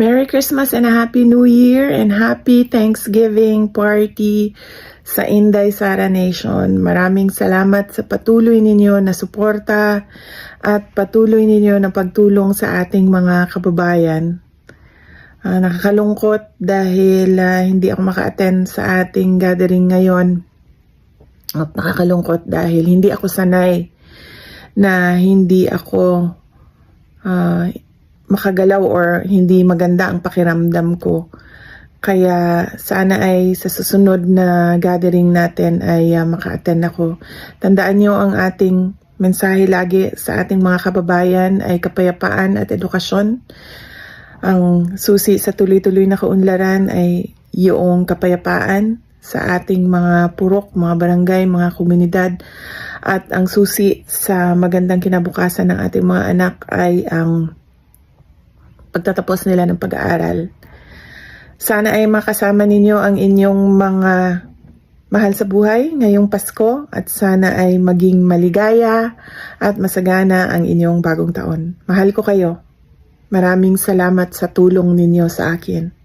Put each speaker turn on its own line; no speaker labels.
Merry Christmas and a Happy New Year and Happy Thanksgiving party sa Inday Sara Nation. Maraming salamat sa patuloy ninyo na suporta at patuloy ninyo na pagtulong sa ating mga kababayan. Ah, nakakalungkot dahil ah, hindi ako maka-attend sa ating gathering ngayon. At nakakalungkot dahil hindi ako sanay na hindi ako ah, makagalaw or hindi maganda ang pakiramdam ko. Kaya sana ay sa susunod na gathering natin ay uh, maka-attend ako. Tandaan nyo ang ating mensahe lagi sa ating mga kababayan ay kapayapaan at edukasyon. Ang susi sa tuloy-tuloy na kaunlaran ay yung kapayapaan sa ating mga purok, mga barangay, mga komunidad. At ang susi sa magandang kinabukasan ng ating mga anak ay ang pagtatapos nila ng pag-aaral. Sana ay makasama ninyo ang inyong mga mahal sa buhay ngayong Pasko at sana ay maging maligaya at masagana ang inyong bagong taon. Mahal ko kayo. Maraming salamat sa tulong ninyo sa akin.